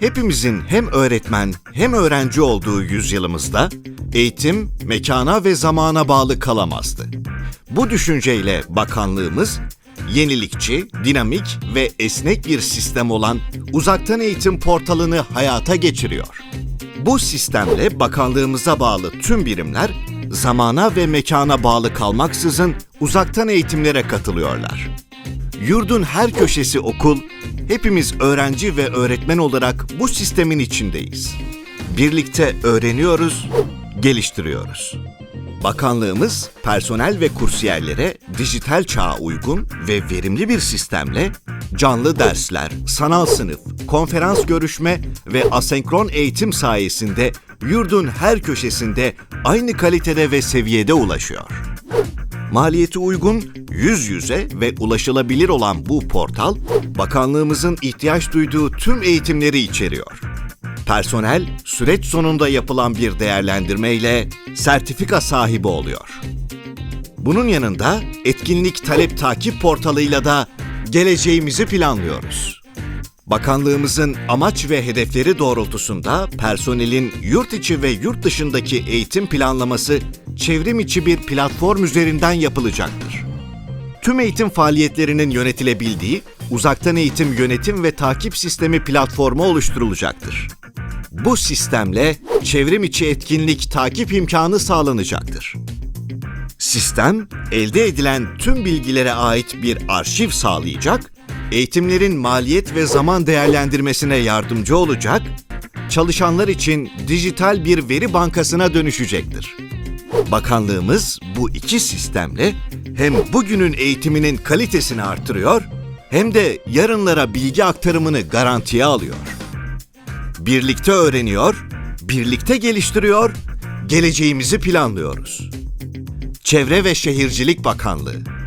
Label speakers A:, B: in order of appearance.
A: Hepimizin hem öğretmen hem öğrenci olduğu yüzyılımızda eğitim mekana ve zamana bağlı kalamazdı. Bu düşünceyle bakanlığımız yenilikçi, dinamik ve esnek bir sistem olan uzaktan eğitim portalını hayata geçiriyor. Bu sistemle bakanlığımıza bağlı tüm birimler zamana ve mekana bağlı kalmaksızın uzaktan eğitimlere katılıyorlar. Yurdun her köşesi okul, hepimiz öğrenci ve öğretmen olarak bu sistemin içindeyiz. Birlikte öğreniyoruz, geliştiriyoruz. Bakanlığımız personel ve kursiyerlere dijital çağa uygun ve verimli bir sistemle canlı dersler, sanal sınıf, konferans görüşme ve asenkron eğitim sayesinde yurdun her köşesinde aynı kalitede ve seviyede ulaşıyor. Maliyeti uygun, yüz yüze ve ulaşılabilir olan bu portal, bakanlığımızın ihtiyaç duyduğu tüm eğitimleri içeriyor. Personel, süreç sonunda yapılan bir değerlendirmeyle sertifika sahibi oluyor. Bunun yanında etkinlik talep takip portalıyla da geleceğimizi planlıyoruz. Bakanlığımızın amaç ve hedefleri doğrultusunda personelin yurt içi ve yurt dışındaki eğitim planlaması çevrim içi bir platform üzerinden yapılacaktır. Tüm eğitim faaliyetlerinin yönetilebildiği uzaktan eğitim yönetim ve takip sistemi platformu oluşturulacaktır. Bu sistemle çevrim içi etkinlik takip imkanı sağlanacaktır. Sistem, elde edilen tüm bilgilere ait bir arşiv sağlayacak, eğitimlerin maliyet ve zaman değerlendirmesine yardımcı olacak, çalışanlar için dijital bir veri bankasına dönüşecektir. Bakanlığımız bu iki sistemle hem bugünün eğitiminin kalitesini artırıyor hem de yarınlara bilgi aktarımını garantiye alıyor. Birlikte öğreniyor, birlikte geliştiriyor, geleceğimizi planlıyoruz. Çevre ve Şehircilik Bakanlığı